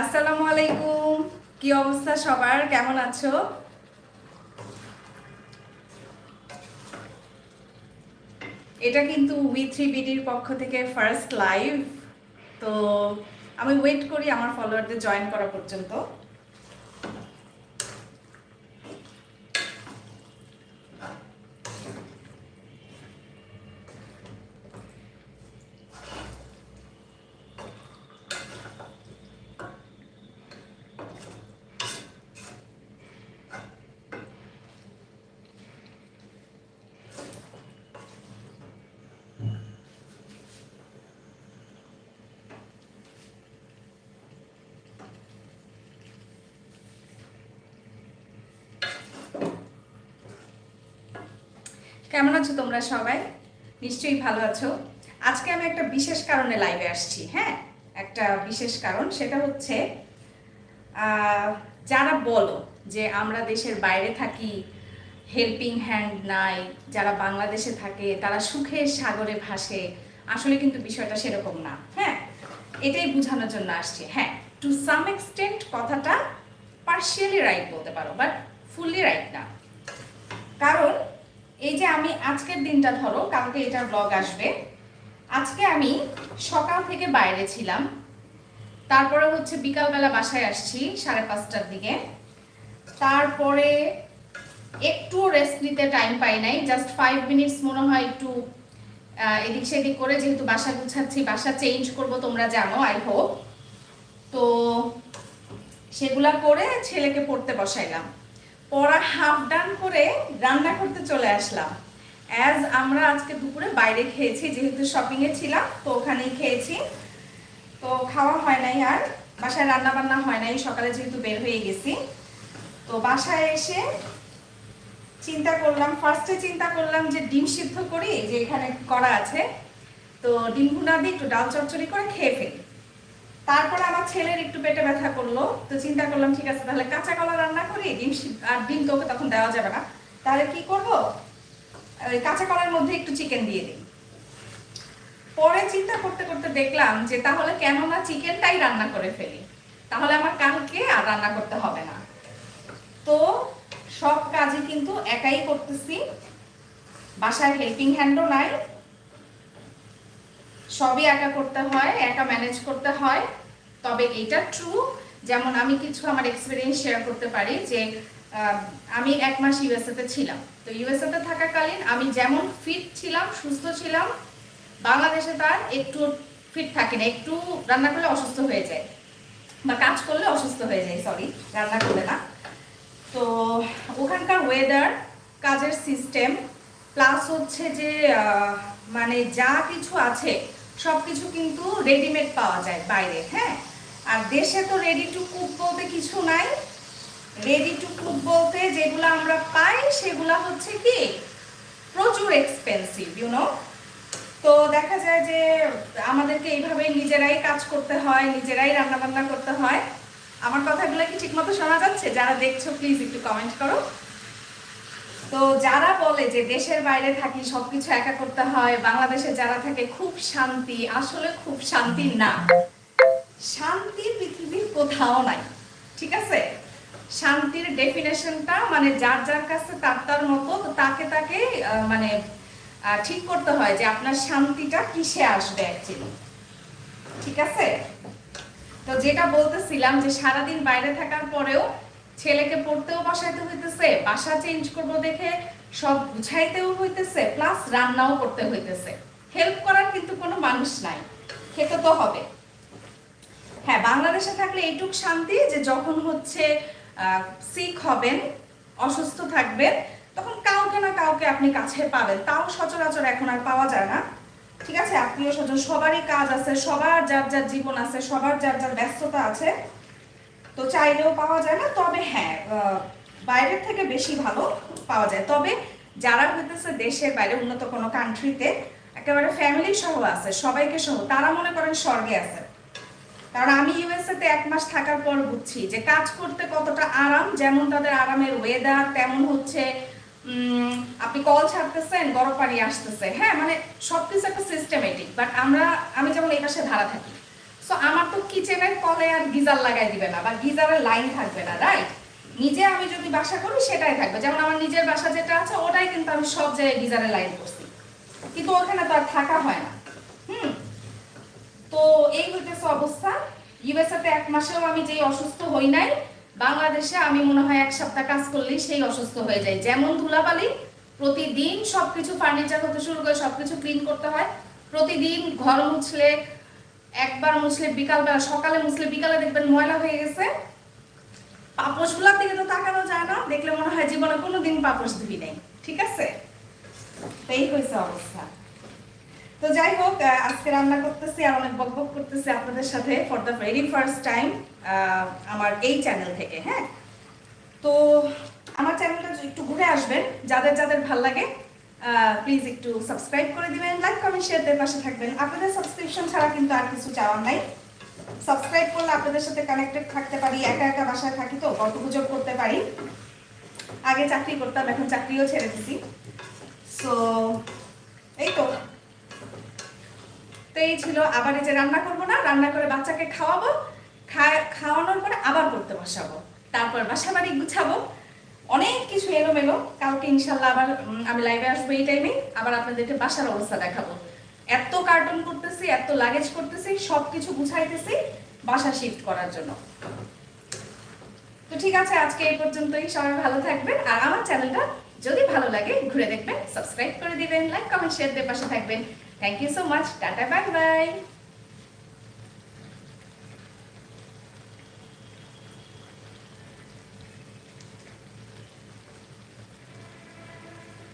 আসসালামু আলাইকুম। কি অবস্থা সবার? কেমন আছো? এটা কিন্তু উই থ্রি বিডির পক্ষ থেকে ফার্স্ট লাইভ। তো আমি ওয়েট করি আমার ফলোয়ারদের জয়েন করা পর্যন্ত। কেমন আছো তোমরা সবাই? নিশ্চয়ই ভালো আছো। আজকে আমি একটা বিশেষ কারণে লাইভে আসছি হ্যাঁ? একটা বিশেষ কারণ, সেটা হচ্ছে যারা বলো যে আমরা দেশের বাইরে থাকি হেল্পিং হ্যান্ড নাই, যারা বাংলাদেশে থাকে, তারা সুখের সাগরে ভাসে, আসলে কিন্তু বিষয়টা সেরকম না হ্যাঁ? এটাই বোঝানোর জন্য আসছে হ্যাঁ? টু সাম এক্সটেন্ট কথাটা পার্শিয়ালি রাইট বলতে পারো বাট ফুললি রাইট না। কারণ এই যে আমি আজকের দিনটা ধরো, কালকে এটার ব্লগ আসবে। আজকে আমি সকাল থেকে বাইরে ছিলাম। তারপরে হচ্ছে বিকালবেলা বাসায় আসছি সাড়ে পাঁচটার দিকে। তারপরে একটু রেস্ট নিতে টাইম পাই নাই জাস্ট ফাইভ মিনিটস মনে হয় একটু এদিক সেদিক করে যেহেতু বাসা গুছাচ্ছি, বাসা চেঞ্জ করব তোমরা জানো আই হোপ তো সেগুলা করে ছেলেকে পড়তে বসাইলাম। পড়া হাফ ডান করে রান্না করতে চলে আসলাম। অ্যাজ আমরা আজকে দুপুরে বাইরে খেয়েছি, যেহেতু শপিংয়ে ছিলাম, তো ওখানেই খেয়েছি। তো খাওয়া হয় নাই আর, বাসায় রান্না বান্না হয় নাই, সকালে যেহেতু বের হয়ে গেছি। তো বাসায় এসে চিন্তা করলাম ফার্স্টে চিন্তা করলাম যে ডিম সিদ্ধ করি যে এখানে করা আছে। তো ডিম ভুনা দিয়ে একটু ডাল চচ্চড়ি করে খেয়ে ফেলি। তারপর আমার ছেলের একটু পেটে ব্যথা করল, তো চিন্তা করলাম, ঠিক আছে, তাহলে কাঁচা কলা রান্না করি, ডিম আর ডিম তো ওকে তখন দেওয়া যাবে না। তাহলে কি করব? ওই কাঁচা কলার মধ্যে একটু চিকেন দিয়ে দিই। পরে চিন্তা করতে করতে দেখলাম যে, তাহলে কেন না চিকেনটাই রান্না করে ফেলি? তাহলে আমার কালকে আর রান্না করতে হবে না। তো সব কাজই কিন্তু একাই করতেছি। বাসায় হেল্পিং হ্যান্ডও নাই সবই একা করতে হয়, একা ম্যানেজ করতে হয়। তবে এটা ট্রু যেমন আমি কিছু আমার এক্সপিরিয়েন্স শেয়ার করতে পারি যে আমি এক মাস ইউএসএতে ছিলাম। তো ইউএসএতে থাকাকালীন আমি যেমন ফিট ছিলাম, সুস্থ ছিলাম, বাংলাদেশে তার একটু ফিট থাকে না, একটু রান্না করলে অসুস্থ হয়ে যায় বা কাজ করলে অসুস্থ হয়ে যায় সরি রান্না করলে না। তো ওখানকার ওয়েদার কাজের সিস্টেম প্লাস হচ্ছে যে মানে যা কিছু আছে সব কিছু কিন্তু রেডিমেড পাওয়া যায় বাইরে হ্যাঁ? আর দেশে তো রেডি টু কুক বলতে কিছু নাই। রেডি টু কুক বলতে যেগুলো আমরা পাই, সেগুলো হচ্ছে কি? প্রচুর এক্সপেন্সিভ ইউনো তো দেখা যায় যে আমাদেরকে এইভাবে নিজেরাই কাজ করতে হয়, নিজেরাই রান্নাবান্না করতে হয়। আমার কথাগুলো কি ঠিকমতো শোনা যাচ্ছে? যারা দেখছ প্লিজ একটু কমেন্ট করো। তো যারা বলে যে দেশের বাইরে থাকি, সবকিছু একা করতে হয়, বাংলাদেশে যারা থাকে, খুব শান্তি। আসলে খুব শান্তি না। শান্তি পৃথিবীর কোথাও নাই। ঠিক আছে? শান্তির ডেফিনেশনটা মানে যার যার কাছে তার তার মতো তাকে তাকে মানে ঠিক করতে হয় যে আপনার শান্তিটা কিসে আসবে অ্যাকচুয়ালি ঠিক আছে? তো যেটা বলতেছিলাম যে সারাদিন বাইরে থাকার পরেও ছেলেকে পড়তেও বসাইতে হইতেছে, বাসা চেঞ্জ করব দেখে সব গুছাইতেও হইতেছে প্লাস রান্নাও করতে হইতেছে। হেল্প করার কিন্তু কোনো মানুষ নাই খেতে তো হবে। হ্যাঁ বাংলাদেশে থাকলে এইটুক শান্তি যে যখন হচ্ছে সিক হবেন, অসুস্থ থাকবেন, তখন কাউকে না কাউকে আপনি কাছে পাবেন। তাও সচরাচর এখন আর পাওয়া যায় না। ঠিক আছে? আত্মীয় স্বজন, সবারই কাজ আছে, সবার যার যার জীবন আছে, সবার যার যার ব্যস্ততা আছে তো চাইলেও পাওয়া যায় না, তবে হ্যাঁ বাইরের থেকে বেশি ভালো পাওয়া যায়। তবে যারা হইতেছে দেশের বাইরে, উন্নত কোনো কান্ট্রিতে একেবারে ফ্যামিলি সহ আছে, সবাইকে সহ, তারা মনে করেন স্বর্গে আছে। কারণ আমি ইউএসএ তে এক মাস থাকার পর বুঝছি যে কাজ করতে কতটা আরাম, যেমন তাদের আরামের ওয়েদার তেমন হচ্ছে আপনি কল ছাড়তেছেন, গরম পানি আসতেছে। হ্যাঁ মানে সবকিছু একটা সিস্টেমেটিক বাট আমরা, আমি যেমন এই পাশে ধারা থাকি সো আমার তো কিচেনের কলে আর গিজার লাগাই দিবে না, বা গিজারের লাইন থাকবে না রাইট নিজে আমি যদি বাসা করি, সেটাই থাকবে। যেমন আমার নিজের বাসা যেটা আছে, ওটাই কিন্তু আমি সব জায়গায় গিজারের লাইন করছি। কিন্তু ওখানে তো আর থাকা হয় না। হুম? তো এই হইতেছে অবস্থা। ইউএসএ তে এক মাসেও আমি যেই অসুস্থ হই নাই, বাংলাদেশে আমি মনে হয় এক সপ্তাহ কাজ করলেই সেই অসুস্থ হয়ে যায় যেমন ধুলাবালি, প্রতিদিন সবকিছু ফার্নিচার হতে শুরু করে সবকিছু ক্লিন করতে হয়। প্রতিদিন ঘর মুছলে একবার মুছলে বিকালবেলা, সকালে মুছলে বিকালে দেখবেন ময়লা হয়ে গেছে। পাপোশগুলোর দিকে তো তাকানো যায় না, দেখলে মনে হয় জীবনে কোনোদিন পাপোশ ধুই নেই, ঠিক আছে? এই হয়েছে অবস্থা। তো যাই হোক আজকে রান্না করতেছি আর অনেক বকবক করতেছি আপনাদের সাথে for the very first time আমার এই চ্যানেল থেকে হ্যাঁ? তো আমার চ্যানেলটা একটু ঘুরে আসবেন, যাদের যাদের ভালো লাগে প্লিজ একটু সাবস্ক্রাইব করে দিবেন লাইক কমেন্ট শেয়ার দিয়ে পাশে থাকবেন। আপনাদের সাবস্ক্রিপশন ছাড়া কিন্তু আর কিছু চাওয়ার নাই। সাবস্ক্রাইব করলে আপনাদের সাথে কানেক্টেড থাকতে পারি, একা একা বাসায় থাকি তো, গল্প গুজব করতে পারি। আগে চাকরি করতাম, এখন চাকরিও ছেড়ে দিছি। সো এই তো। তো এই ছিল আবার এই যে রান্না করব না, রান্না করে বাচ্চাকে খাওয়াবো খাওয়ানোর পরে আবার করতে বসাবো। তারপর বাসা বাড়ি গুছাবো। অনেক কিছু এলোমেলো। কালকে ইনশাল্লাহ আবার আমি লাইভে আসব এই টাইমে আবার আপনাদেরকে বাসার অবস্থা দেখাবো। এত কার্টুন করতেছি, এত লাগেজ করতেছি সব কিছু গুছাইতেছি বাসা শিফট করার জন্য। তো ঠিক আছে, আজকে এই পর্যন্তই। সবাই ভালো থাকবেন। আর আমার চ্যানেলটা যদি ভালো লাগে, ঘুরে দেখবেন সাবস্ক্রাইব করে দিবেন লাইক কমেন্ট শেয়ার দিয়ে পাশে থাকবেন। Thank you so much tata bye by